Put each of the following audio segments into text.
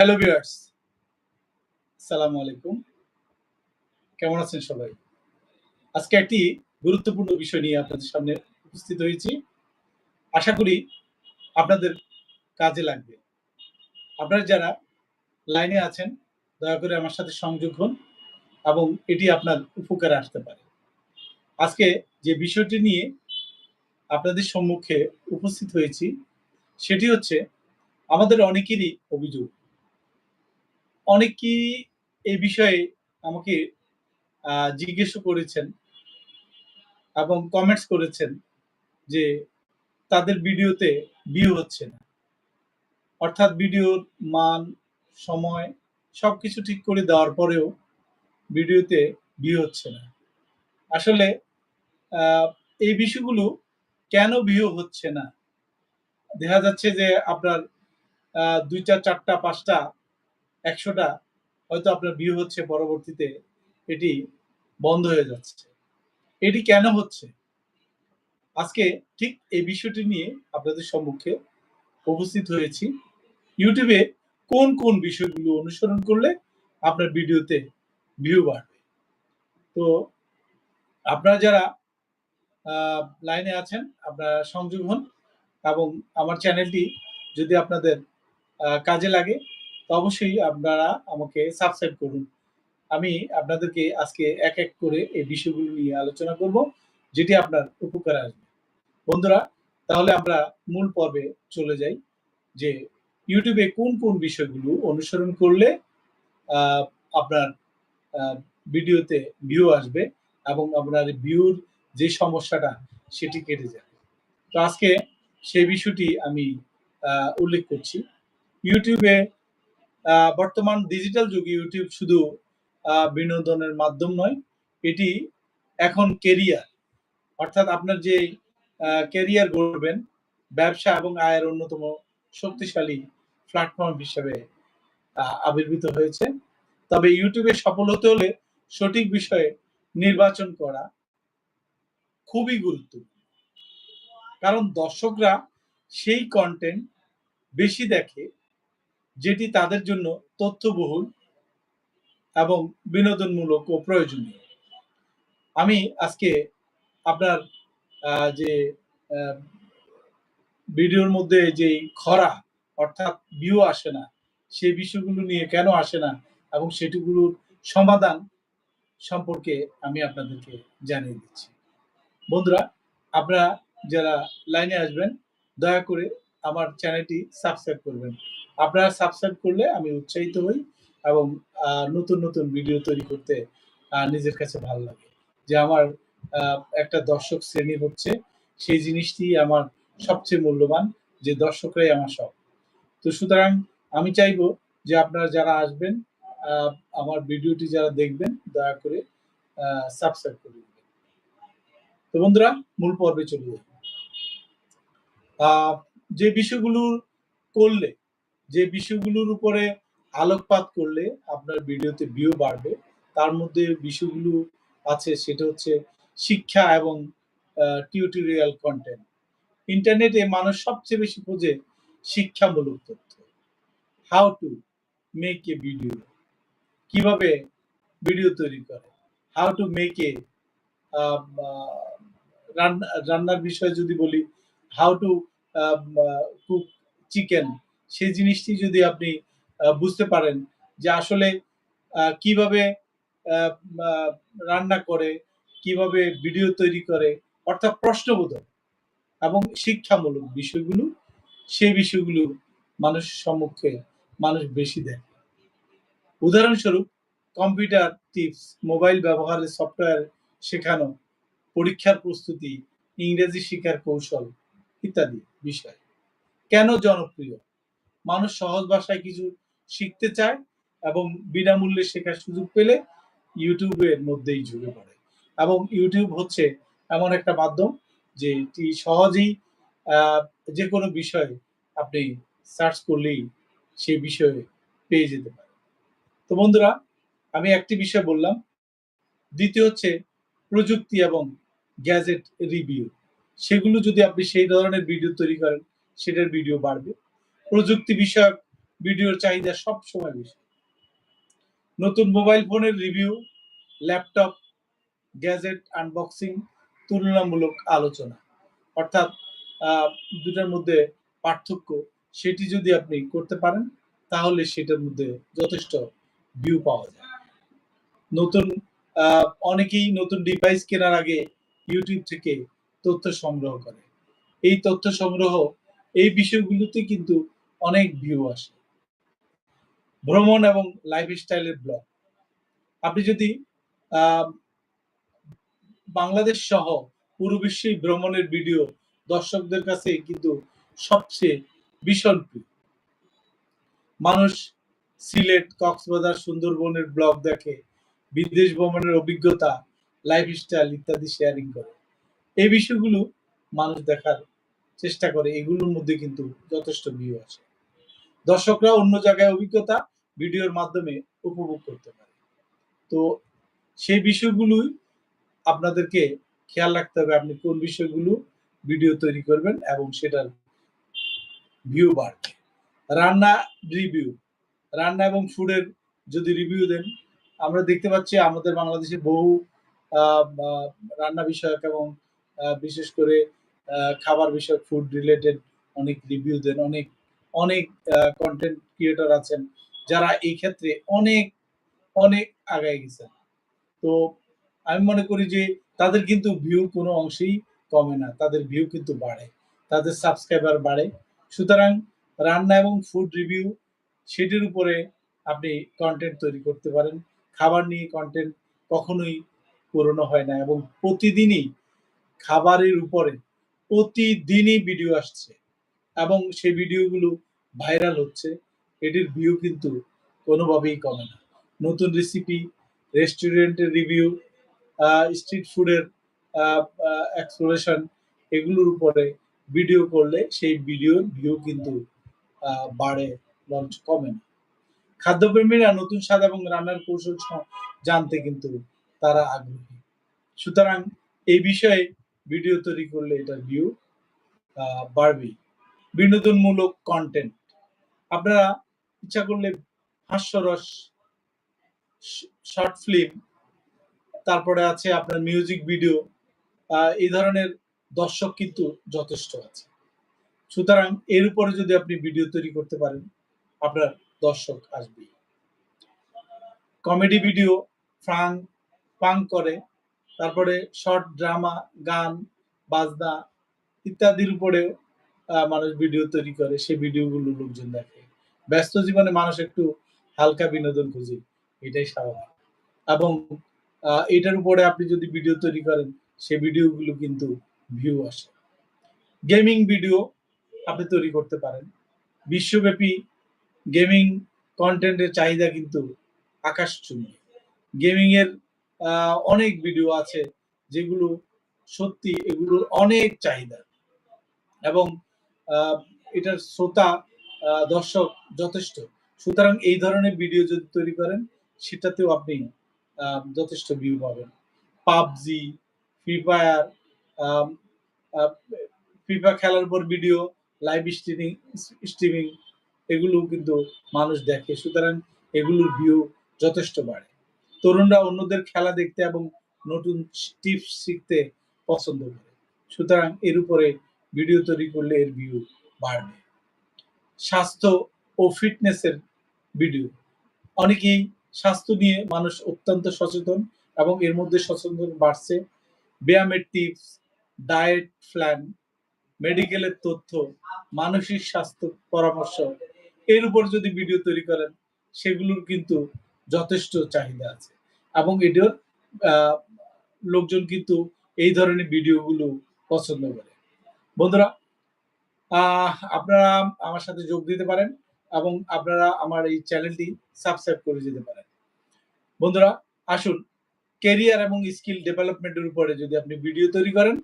Hello viewers আসসালামু আলাইকুম কেমন আছেন সবাই? আজকে একটি গুরুত্বপূর্ণ বিষয় নিয়ে আপনাদের সামনে উপস্থিত হয়েছি। আশা করি আপনাদের কাজে লাগবে। আপনারা যারা লাইনে আছেন, দয়া করে আমার সাথে সংযোগ হন এবং এটি আপনার উপকারে আসতে পারে। আজকে যে বিষয়টি নিয়ে আপনাদের সম্মুখে উপস্থিত হয়েছি, সেটি হচ্ছে আমাদের অনেকেরই অভিযোগ। অনেকেই এই বিষয়ে আমাকে জিজ্ঞেস করেছেন এবং কমেন্টস করেছেন যে তাদের ভিডিওতে ভিউ হচ্ছে না। অর্থাৎ ভিডিওর মান, সময় সব কিছু ঠিক করে দেওয়ার পরেও ভিডিওতে ভিউ হচ্ছে না। আসলে এই বিষয়গুলো কেন ভিউ হচ্ছে না? দেখা যাচ্ছে যে আপনার দুইটা, চারটা, পাঁচটা একশোটা হয়তো আপনার ভিউ হচ্ছে পরবর্তীতে, এটি বন্ধ হয়ে যাচ্ছে। এটি কেন হচ্ছে? আজকে ঠিক এই বিষয়টি নিয়ে আপনাদের সম্মুখে উপস্থিত হয়েছি। ইউটিউবে কোন কোন বিষয়গুলো অনুসরণ করলে আপনার ভিডিওতে ভিউ বাড়বে? তো আপনারা যারা লাইনে আছেন, আপনারা সংযোগ হন এবং আমার চ্যানেলটি যদি আপনাদের কাজে লাগে তো অবশ্যই আপনারা আমাকে সাবস্ক্রাইব করুন। আমি আপনাদেরকে আজকে এক এক করে এই বিষয়গুলো নিয়ে আলোচনা করব, যেটি আপনার উপকারে আসবে। বন্ধুরা, তাহলে আমরা মূল পর্বে চলে যাই, যে ইউটিউবে কোন কোন বিষয়গুলো অনুসরণ করলে আপনার ভিডিওতে ভিউ আসবে এবং আপনার ভিউর যে সমস্যাটা, সেটি কেটে যাবে। তো আজকে সেই বিষয়টি আমি উল্লেখ করছি। ইউটিউবে বর্তমান ডিজিটাল যুগে ইউটিউব শুধু বিনোদনের মাধ্যম নয়, এটি এখন কেরিয়ার অর্থাৎ আপনার যে কেরিয়ার গড়বেন ব্যবসা এবং আয়ের অন্যতম শক্তিশালী প্ল্যাটফর্ম হিসেবে আবির্ভূত হয়েছে। তবে ইউটিউবে সফল হতে হলে সঠিক বিষয়ে নির্বাচন করা খুবই গুরুত্বপূর্ণ। কারণ দর্শকরা সেই কন্টেন্ট বেশি দেখে যেটি তাদের জন্য তথ্যবহুল এবং বিনোদনমূলক ও প্রয়োজনীয়। আমি আজকে আপনার যে ভিডিওর মধ্যে যে খরা, অর্থাৎ ভিউ আসে না, সেই বিষয়গুলো নিয়ে কেন আসে না এবং সেটিগুলোর সমাধান সম্পর্কে আমি আপনাদেরকে জানিয়ে দিচ্ছি। বন্ধুরা, আপনারা যারা লাইনে আসবেন, দয়া করে আমার চ্যানেলটি সাবস্ক্রাইব করবেন। আপনারা সাবস্ক্রাইব করলে আমি উৎসাহিত হই এবং নতুন নতুন ভিডিও তৈরি করতে নিজের কাছে ভালো লাগে। যে আমার একটা দর্শক শ্রেণি হচ্ছে, সেই জিনিসটি আমার সবচেয়ে মূল্যবান, যে দর্শকরাই আমার সব। তো সুতরাং আমি চাইব যে আপনারা যারা আসবেন আমার ভিডিওটি যারা দেখবেন, দয়া করে সাবস্ক্রাইব করে দিবেন। তো বন্ধুরা, মূল পর্বে চলে যাই। যে বিষয়গুলো করলে, যে বিষয়গুলোর উপরে আলোকপাত করলে আপনার ভিডিওতে ভিউ বাড়বে। তার মধ্যে বিষয়গুলো আছে, সেটা হচ্ছে শিক্ষা এবং টিউটোরিয়াল কন্টেন্ট ইন্টারনেটে মানুষ সবচেয়ে বেশি খোঁজে শিক্ষামূলক তথ্য। How to make a video কীভাবে ভিডিও তৈরি করে? হাউ টু মেক এ রান্নার বিষয়ে যদি বলি হাউ টু কুক চিকেন সেই জিনিসটি যদি আপনি বুঝতে পারেন যে আসলে কীভাবে রান্না করে, কীভাবে ভিডিও তৈরি করে, অর্থাৎ প্রশ্নবোধক এবং শিক্ষামূলক বিষয়গুলো, সেই বিষয়গুলো মানুষের সম্মুখে, মানুষ বেশি দেয় উদাহরণস্বরূপ কম্পিউটার টিপস মোবাইল ব্যবহারের সফটওয়্যার শেখানো, পরীক্ষার প্রস্তুতি, ইংরেজি শেখার কৌশল, ইত্যাদি। বিষয়। কেন জনপ্রিয়? মানুষ সহজ ভাষায় কিছু শিখতে চায় এবং বিনামূল্যে শেখার সুযোগ পেলে ইউটিউবের মধ্যেই ঝুঁকে পড়ে। এবং ইউটিউব হচ্ছে এমন একটা মাধ্যম যেটি সহজেই যে কোনো বিষয়ে আপনি সার্চ করলেই সেই বিষয়ে পেয়ে যেতে পারেন। তো বন্ধুরা, আমি একটি বিষয় বললাম। দ্বিতীয় হচ্ছে প্রযুক্তি এবং গ্যাজেট রিভিউ। সেগুলো যদি আপনি সেই ধরনের ভিডিও তৈরি করেন, সেটার ভিডিও বাড়বে। প্রযুক্তি বিষয়ক ভিডিওর চাহিদা সব সময় বেশি। নতুন মোবাইল ফোনের রিভিউ ল্যাপটপ গ্যাজেট আনবক্সিং তুলনামূলক আলোচনা। অর্থাৎ দুটার মধ্যে পার্থক্য, সেটি যদি আপনি করতে পারেন, তাহলে সেটার মধ্যে যথেষ্ট ভিউ পাওয়া যায়। নতুন অনেকেই নতুন ডিভাইস কেনার আগে ইউটিউব থেকে তথ্য সংগ্রহ করে। এই তথ্য সংগ্রহ এই বিষয়গুলোতে কিন্তু অনেক ভিউ আসে। ভ্রমণ এবং লাইফস্টাইলের ব্লগ আপনি যদি বাংলাদেশ সহ পুরো বিশ্বে ভ্রমণের ভিডিও দর্শকদের কাছে কিন্তু সবচেয়ে ভীষণ প্রিয়। মানুষ সিলেট, কক্সবাজার, সুন্দরবনের ব্লগ দেখে বিদেশ ভ্রমণের অভিজ্ঞতা লাইফস্টাইল ইত্যাদি শেয়ারিং করে। এই বিষয়গুলো মানুষ দেখার চেষ্টা করে, এগুলোর মধ্যে কিন্তু যথেষ্ট ভিউ আছে। দর্শকরা অন্য জায়গায় অভিজ্ঞতা ভিডিওর মাধ্যমে উপভোগ করতে পারে। তো সেই বিষয়গুলোই আপনাদেরকে খেয়াল রাখতে হবে, আপনি কোন বিষয়গুলো ভিডিও তৈরি করবেন এবং সেটার ভিউ বাড়বে। রান্না রিভিউ, রান্না এবং ফুডের যদি রিভিউ দেন, আমরা দেখতে পাচ্ছি আমাদের বাংলাদেশে বহু রান্না বিষয়ক এবং বিশেষ করে খাবার বিষয়ক ফুড রিলেটেড অনেক রিভিউ দেন, অনেক অনেক কন্টেন্ট ক্রিয়েটর আছেন যারা এই ক্ষেত্রে অনেক অনেক আগায় গেছেন। তো আমি মনে করি যে তাদের কিন্তু ভিউ কোনো অংশেই কমে না, তাদের ভিউ কিন্তু বাড়ে, তাদের সাবস্ক্রাইবার বাড়ে। সুতরাং রান্না এবং ফুড রিভিউ সেটির উপরে আপনি কন্টেন্ট তৈরি করতে পারেন। খাবার নিয়ে কন্টেন্ট কখনোই পুরনো হয় না এবং প্রতিদিনই খাবারের উপরে প্রতিদিনই ভিডিও আসছে এবং সেই ভিডিওগুলো ভাইরাল হচ্ছে। এটির ভিউ কিন্তু কোনোভাবেই কমে না। নতুন রেসিপি রেস্টুরেন্টের রিভিউ স্ট্রিট ফুডের এক্সপ্লোরেশন এগুলোর উপরে ভিডিও করলে সেই ভিডিওর ভিউ কিন্তু বাড়ে লঞ্চ কমে না। খাদ্যপ্রেমীরা নতুন স্বাদ এবং রান্নার কৌশল জানতে কিন্তু তারা আগ্রহী। সুতরাং এই বিষয়ে ভিডিও তৈরি করলে এটার ভিউ বাড়বেই বিনোদনমূলক কন্টেন্ট আপনারা ইচ্ছা করলে হাস্যরস শর্ট ফিল্ম তারপরে আছে আপনার মিউজিক ভিডিও এই ধরনের দর্শক কিন্তু যথেষ্ট আছে। সুতরাং এর উপরে যদি আপনি ভিডিও তৈরি করতে পারেন, আপনার দর্শক আসবে কমেডি ভিডিও ফ্রাং পাং করে তারপরে শর্ট ড্রামা গান বাজনা ইত্যাদির উপরেও মানুষ ভিডিও তৈরি করে। সেই ভিডিওগুলো লোকজন দেখে। ব্যস্ত জীবনে মানুষ একটু হালকা বিনোদন খুঁজে। এটাই স্বাভাবিক। এবং এটার উপরে আপনি যদি ভিডিও তৈরি করেন সেই ভিডিওগুলো কিন্তু ভিউ আসে। গেমিং ভিডিও আপনি তৈরি করতে পারেন। বিশ্বব্যাপী গেমিং কন্টেন্টের চাহিদা কিন্তু আকাশ চুম্বি গেমিং এর আহ, অনেক ভিডিও আছে যেগুলো সত্যি এগুলোর অনেক চাহিদা। এবং এটার শ্রোতা দর্শক যথেষ্ট। সুতরাং এই ধরনের ভিডিও যদি তৈরি করেন, সেটাতেও আপনি যথেষ্ট ভিউ পাবেন। PUBG free fire free fire খেলার পর ভিডিও লাইভ স্ট্রিমিং স্ট্রিমিং এগুলো কিন্তু মানুষ দেখে। সুতরাং এগুলোর ভিউ যথেষ্ট বাড়ে। তরুণরা অন্যদের খেলা দেখতে এবং নতুন টিপস শিখতে পছন্দ করে। সুতরাং এর উপরে ভিডিও তৈরি করলে এর ভিউ বাড়বে। স্বাস্থ্য ও ফিটনেসের ভিডিও অনেকেই স্বাস্থ্য নিয়ে মানুষ অত্যন্ত সচেতন এবং এর মধ্যে সচেতন বাড়ছে। ব্যায়ামের টিপস ডায়েট প্ল্যান মেডিকেলের তথ্য, মানসিক স্বাস্থ্য পরামর্শ, এর উপর যদি ভিডিও তৈরি করেন, সেগুলোর কিন্তু যথেষ্ট চাহিদা আছে। এবং এটার লোকজন কিন্তু এই ধরনের ভিডিওগুলো পছন্দ করে। বন্ধুরা আপনারা আমার সাথে যোগ দিতে পারেন এবং আপনারা আমার এই চ্যানেলটি সাবস্ক্রাইব করে যেতে পারেন। বন্ধুরা, আসুন কেরিয়ার এবং স্কিল ডেভেলপমেন্টের উপরে যদি আপনি ভিডিও তৈরি করেন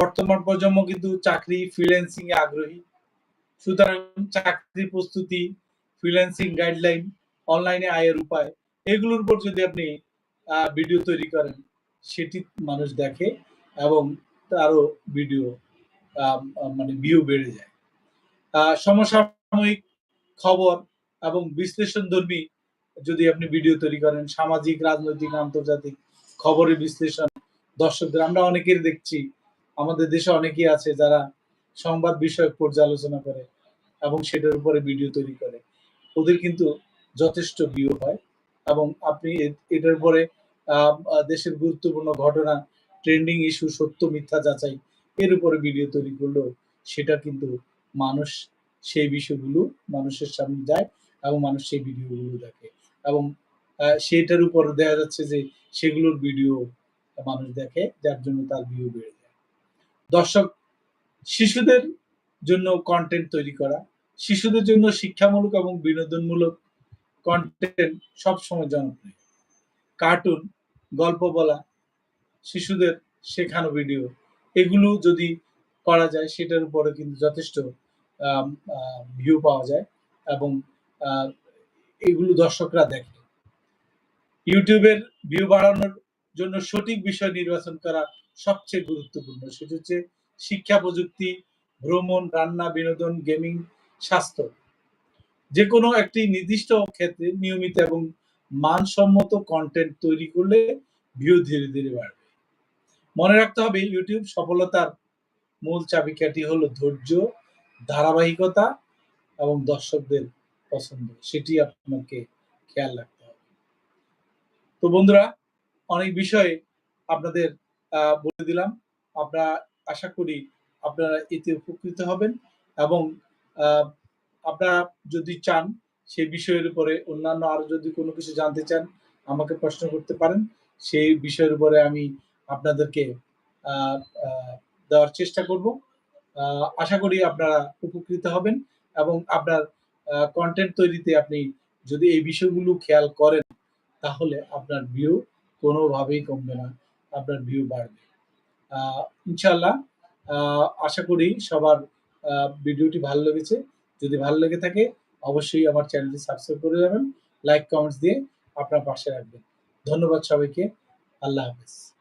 বর্তমান প্রজন্ম কিন্তু চাকরি ফ্রিল্যান্সিং এ আগ্রহী। সুতরাং চাকরি প্রস্তুতি ফ্রিল্যান্সিং গাইডলাইন অনলাইনে আয়ের উপায়, এগুলোর উপর যদি আপনি ভিডিও তৈরি করেন, সেটি মানুষ দেখে এবং তারও ভিডিও মানে ভিউ বেড়ে যায়। সমসাময়িক খবর এবং বিশ্লেষণধর্মী যদি আপনি ভিডিও তৈরি করেন, সামাজিক, রাজনৈতিক, আন্তর্জাতিক খবরের বিশ্লেষণ, দর্শকদের, আমরা অনেকের দেখছি, আমাদের দেশে অনেকেই আছে যারা সংবাদ বিষয়ক পর্যালোচনা করে এবং সেটার উপরে ভিডিও তৈরি করে। ওদের কিন্তু যথেষ্ট ভিউ হয় এবং আপনি এটার আহ, দেশের গুরুত্বপূর্ণ ঘটনা ট্রেন্ডিং ইস্যু সত্য মিথ্যা যাচাই এর উপরে ভিডিও তৈরি করলেও সেটা কিন্তু মানুষ সেই বিষয়গুলো মানুষের সামনে যায় এবং মানুষ সেই ভিডিওগুলো দেখে। এবং সেটার উপর দেখা যাচ্ছে যে সেগুলোর ভিডিও মানুষ দেখে যার জন্য তার ভিউ বেড়ে যায়। দর্শক শিশুদের জন্য কন্টেন্ট তৈরি করা শিশুদের জন্য শিক্ষামূলক এবং বিনোদনমূলক কন্টেন্ট সবসময় জনপ্রিয়। কার্টুন গল্প বলা, শিশুদের শেখানো ভিডিও এগুলো যদি করা যায় সেটার উপরে কিন্তু যথেষ্ট ভিউ পাওয়া যায় এবং এগুলো দর্শকরা দেখে। ইউটিউবের ভিউ বাড়ানোর জন্য সঠিক বিষয় নির্বাচন করা সবচেয়ে গুরুত্বপূর্ণ। সেটা হচ্ছে শিক্ষা, প্রযুক্তি, ভ্রমণ, রান্না, বিনোদন গেমিং স্বাস্থ্য। যে কোনো একটি নির্দিষ্ট ক্ষেত্রে নিয়মিত এবং মানসম্মত কন্টেন্ট তৈরি করলে ভিউ ধীরে ধীরে বাড়বে। মনে রাখতে হবে ইউটিউব সফলতার মূল চাবিকাঠি হলো ধৈর্য, ধারাবাহিকতা এবং দর্শকদের পছন্দ। সেটি আপনাকে খেয়াল রাখতে হবে। তো বন্ধুরা, অনেক বিষয়ে আপনাদের বলে দিলাম। আমরা আশা করি আপনারা এতে উপকৃত হবেন এবং আপনারা যদি চান সেই বিষয়ের উপরে অন্যান্য আরও যদি কোনো কিছু জানতে চান, আমাকে প্রশ্ন করতে পারেন। সেই বিষয়ের উপরে আমি আপনাদেরকে দেওয়ার চেষ্টা করব। আশা করি আপনারা উপকৃত হবেন এবং আপনার কন্টেন্ট তৈরিতে আপনি যদি এই বিষয়গুলো খেয়াল করেন, তাহলে আপনার ভিউ কোনোভাবেই কমবে না, আপনার ভিউ বাড়বে। ইনশাল্লাহ আশা করি সবার ভিডিওটি ভালো লেগেছে। যদি ভালো লেগে থাকে, অবশ্যই আমার চ্যানেলটি সাবস্ক্রাইব করে যাবেন লাইক কমেন্টস দিয়ে আপনার পাশে রাখবেন। ধন্যবাদ সবাইকে। আল্লাহ হাফেজ।